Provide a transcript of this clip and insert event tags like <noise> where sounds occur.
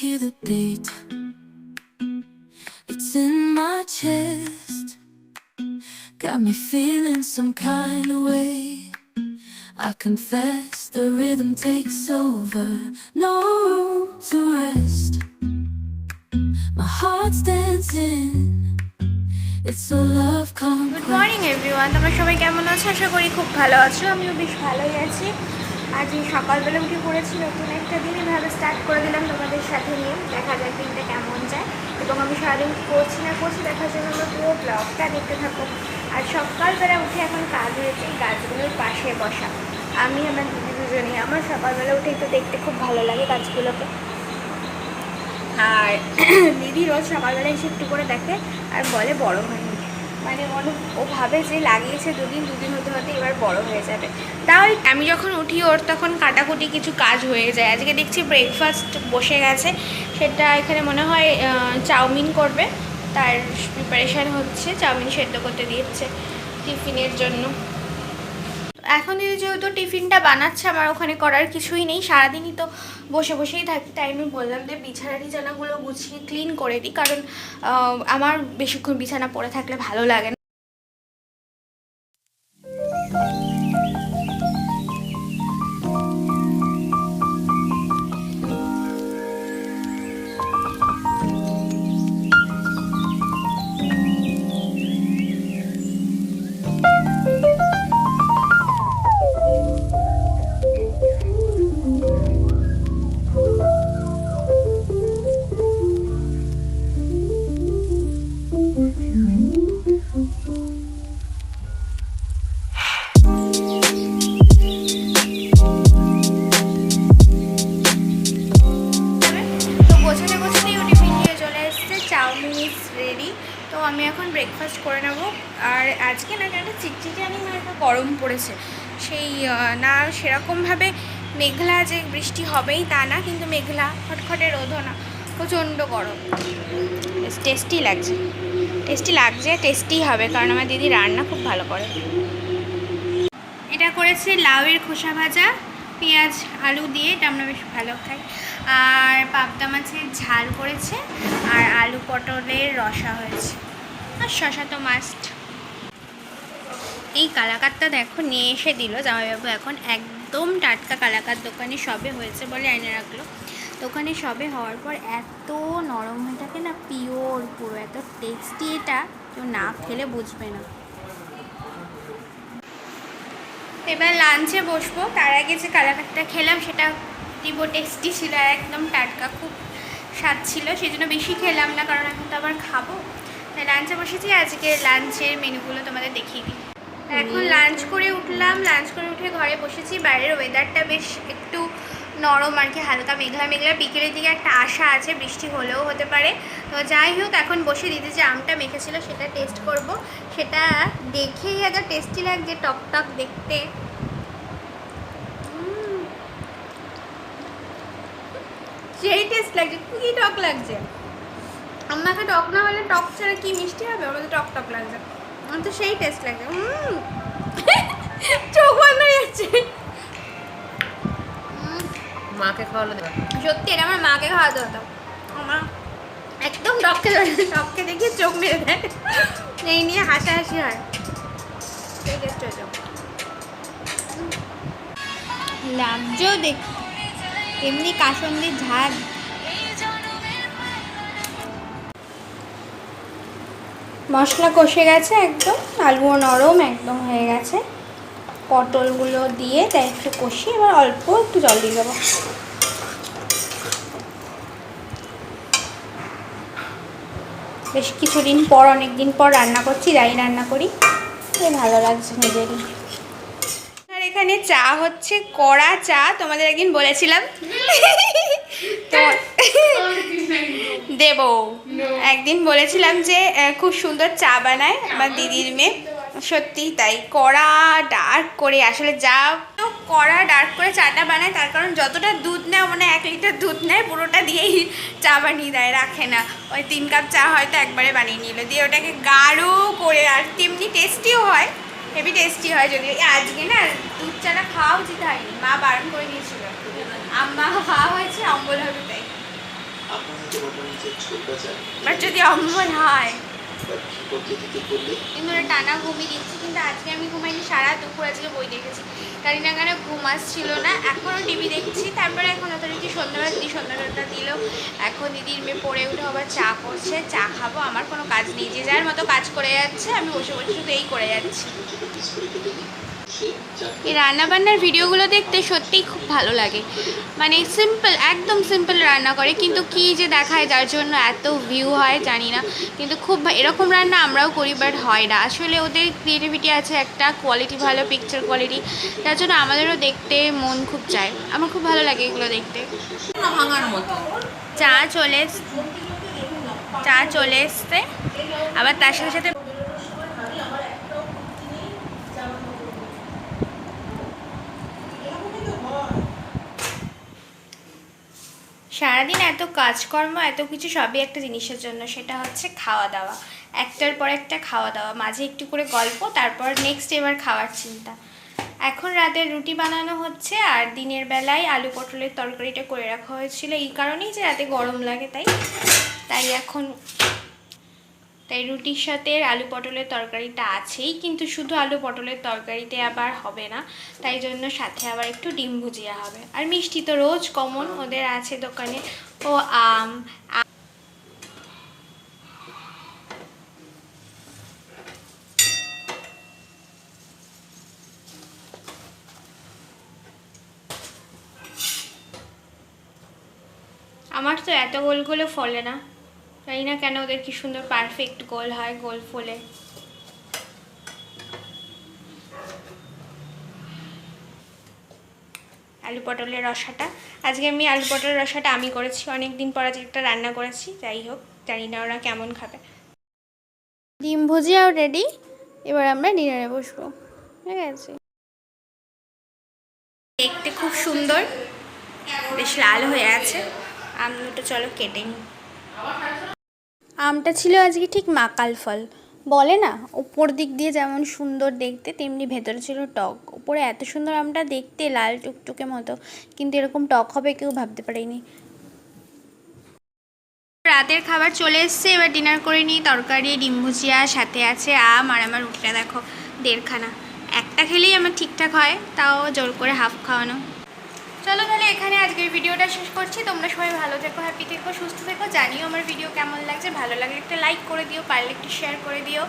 hear the beat. It's in my chest. Got me feeling some kind of way. I confess the rhythm takes over. No room to rest. My heart's dancing. It's a love good conquest. Morning everyone তোমরা সবাই কেমন আছো আশা করি খুব ভালো আছো আমিও বেশ ভালোই আছি আজ সকালবেলা উঠে পড়েছি নতুন একটা দিন এভাবে স্টার্ট করে দিলাম সাথে নিয়ে দেখা যাক দিনটা কেমন যায়। এবং আমি সারাদিন করছি না করছি দেখার জন্য আমরা পুরো ব্লগটা দেখতে থাকো আর সকালবেলা উঠে এখন কাজ হয়েছে গাছগুলোর পাশে বসা। আমি, আমার দিদি দুজনেই আমার সকালবেলা উঠে তো দেখতে খুব ভালো লাগে গাছগুলোকে আর <clears throat> দিদি রোজ সকালবেলা এসে একটু করে দেখে আর বলে বড় হয়নি মানে মনে ও ভাবে যে লাগিয়েছে দুদিন দুদিন হতে হতে এবার বড় হয়ে যাবে। তাও আমি যখন উঠি, ওর তখন কাটাকুটি কিছু কাজ হয়ে যায়। আজকে দেখছি ব্রেকফাস্ট বসে গেছে। সেটা এখানে মনে হয় চাউমিন করবে। তার প্রিপারেশান হচ্ছে, চাউমিন সেদ্ধ করতে দিয়েছে টিফিনের জন্য। এখন যেহেতু টিফিনটা বানাচ্ছে, আমার ওখানে করার কিছুই নেই। সারাদিনই তো বসে বসেই থাকি, তাই আমি বললাম যে বিছানা টিছানাগুলো গুছিয়ে ক্লিন করে দিই, কারণ আমার বেশিক্ষণ বিছানা পরে থাকলে ভালো লাগে না। রেডি তো আমি এখন ব্রেকফাস্ট করে নেব। আর আজকে না একটা চিটচিটানি মানে একটা গরম পড়েছে। সেই না সেরকমভাবে মেঘলা যে বৃষ্টি হবেই তা না, কিন্তু মেঘলা, খটখটে রোদও না, প্রচণ্ড গরম। টেস্টি লাগছে। টেস্টি লাগছে টেস্টি হবে, কারণ আমার দিদি রান্না খুব ভালো করে। এটা করেছে লাউয়ের খোসা ভাজা। পেঁয়াজ, আলু দিয়ে এটা আমরা বেশ ভালো খাই। আর পাবদা মাছের ঝাল করেছে, আর আলু পটলের রসা হয়েছে। আর শশা তো মাস্ট এই কালাকারটা দেখো, নিয়ে এসে দিল জামাইবাবু। এখন একদম টাটকা কালাকার দোকানে সবে হয়েছে বলে এনে রাখল। দোকানে সবে হওয়ার পর এত নরম হয়ে থাকে না পিওর পুরো, এত টেস্টি এটা কেউ না খেলে বুঝবে না। এবার লাঞ্চে বসবো। তার আগে যে কালাকাটটা খেলাম সেটা দিব টেস্টি ছিল আর একদম টাটকা খুব স্বাদ ছিল। সেই জন্য বেশি খেলাম না কারণ এখন তো আবার খাব। তাই লাঞ্চে বসেছি আজকে লাঞ্চের মেনুগুলো তোমাদের দেখিয়ে দিই। এখন লাঞ্চ করে উঠলাম। লাঞ্চ করে উঠে ঘরে বসেছি। বাইরের ওয়েদারটা বেশ একটু নরম আর কি, হালকা মেঘলা মেঘলা। বিকেলের দিকে একটা আশা আছে, বৃষ্টি হলেও হতে পারে। তো যাই হোক, এখন বসে দিদি যে আমটা মেখেছিল, সেটা টেস্ট করব। সেটা দেখেই এত টেস্টি লাগছে, টক টক দেখতে। সেই টেস্ট লাগছে, কি টক লাগছে? আমাকে টক না হলে টক ছাড়া কি মিষ্টি হবে? আমার তো টক টক লাগছে। আমার তো সেই টেস্ট লাগছে। চোখ বন্ধ হয়ে যাচ্ছে। মাকে খাওয়ালো সত্যি, এটা আমার মাকে খাওয়াতে হতো। আমার একদম টককে টককে দেখিয়ে চোখ মেরে দেয়। এই নিয়ে হাসাহাসি হয়। সেই লাগছেও দেখ এমনি কাসন্দি ঝাল মশলা কষে গেছে একদম, আলুও নরম একদম হয়ে গেছে। পটলগুলো দিয়ে তাই একটু কষিয়ে এবার অল্প একটু জল দিয়ে দেবো। বেশ কিছুদিন পর অনেক দিন পর রান্না করছি যাই রান্না করি। এই ভালো লাগছে নিজেরই। আর এখানে চা হচ্ছে কড়া চা তোমাদের একদিন বলেছিলাম। তো দেব। একদিন বলেছিলাম যে খুব সুন্দর চা বানায় আমার দিদির মেয়ে। সত্যিই তাই কড়া ডার্ক করে আসলে যা তো কড়া ডার্ক করে চাটা বানায় তার কারণ যতটা দুধ নেয় মানে এক লিটার দুধ নেয় পুরোটা দিয়েই চা বানিয়ে দেয় রাখে না। ওই তিন কাপ চা হয়তো একবারে বানিয়ে নিল। দিয়ে ওটাকে গাঢ় করে আর তেমনি টেস্টিও হয় হেভি টেস্টি হয় যদি আজকে না দুধ চাটা খাওয়া উচিত হয়নি মা বারণ করে দিয়েছিল। আম্মা খাওয়া হয়েছে অম্বল হবে তাই। বাট যদি অম্বল হয় টানা ঘুমিয়ে দিচ্ছি কিন্তু আজকে আমি ঘুমাইনি সারা দুপুর আজকে বই দেখেছি। কেন ঘুম আসছিল না এখনও টিভি দেখছি তারপরে এখন অথরিটি সন্ধ্যাবেলা দিদি সন্ধ্যাবেলাটা দিল। এখন দিদির মেয়ে পড়ে উঠে আবার চা করছে চা খাব আমার কোনো কাজ নেই যে যার মতো কাজ করে যাচ্ছে আমি বসে বসে শুধু এই করে যাচ্ছি। এই রান্নাবান্নার ভিডিওগুলো দেখতে সত্যিই খুব ভালো লাগে। মানে সিম্পল একদম সিম্পল রান্না করে, কিন্তু কী যে দেখায় যার জন্য এত ভিউ হয় জানি না। কিন্তু খুব এরকম রান্না আমরাও করি বাট হয় না। আসলে ওদের ক্রিয়েটিভিটি আছে একটা কোয়ালিটি ভালো পিকচার কোয়ালিটি যার জন্য আমাদেরও দেখতে মন খুব চায়। আমার খুব ভালো লাগে এগুলো দেখতে। চা চলে চা চলে এসছে। আবার তার সাথে সাথে সারাদিন এত কাজকর্ম, এত কিছু সবই একটা জিনিসের জন্য, সেটা হচ্ছে খাওয়া দাওয়া। একটার পর একটা খাওয়া দাওয়া, মাঝে একটু করে গল্প, তারপর নেক্সট এবার খাওয়ার চিন্তা। এখন রাতের রুটি বানানো হচ্ছে, আর দিনের বেলায় আলু পটলের তরকারিটা করে রাখা হয়েছিল। এই কারণেই যে রাতে গরম লাগে, তাই? তাই এখন তাই রুটির সাথে আলু পটলের তরকারিটা আছেই, কিন্তু শুধু আলু পটলের তরকারিতে আবার হবে না। তাই জন্য সাথে আবার একটু ডিম ভুজিয়া হবে। আর মিষ্টি তো রোজ কমন, ওদের আছে দোকানে। ও আম আমার তো এত গোল গোলগুলো ফলে না। জানি না কেন ওদের কি সুন্দর পারফেক্ট গোল হয় গোল ফোলে। আলু পটলের রসাটা। আজকে আমি আলু পটলের রসাটা আমি করেছি অনেক দিন পর আজকে একটা রান্না করেছি যাই হোক জানি না ওরা কেমন খাবে। ডিম ভুজিয়াও রেডি এবার আমরা ডিনারে বসবো ঠিক আছে? দেখতে খুব সুন্দর বেশ লাল হয়ে আছে। আম দুটো চলো কেটে নিই। আমটা ছিল আজকে ঠিক মাকাল ফল। বলে না, ওপর দিক দিয়ে যেমন সুন্দর দেখতে, তেমনি ভেতরে ছিল টক। ওপরে এত সুন্দর আমটা দেখতে লাল টুকটুকে মতো, কিন্তু এরকম টক হবে কেউ ভাবতে পারেনি। রাতের খাবার চলে এসছে, এবার ডিনার করে নিই। তরকারি, ডিম ভুজিয়া, সাথে আছে আম আর আমার রুটিটা দেখো, দেড়খানা। একটা খেলেই আমার ঠিকঠাক হয়, তাও জোর করে হাফ খাওয়ানো। চলো তাহলে এখানে আজকের ভিডিওটা শেষ করছি। তোমরা সবাই ভালো থেকো হ্যাপি থেকো, সুস্থ থেকো। জানিও আমার ভিডিও কেমন লাগছে। ভালো লাগলে একটা লাইক করে দিও, পারলে একটু শেয়ার করে দিও।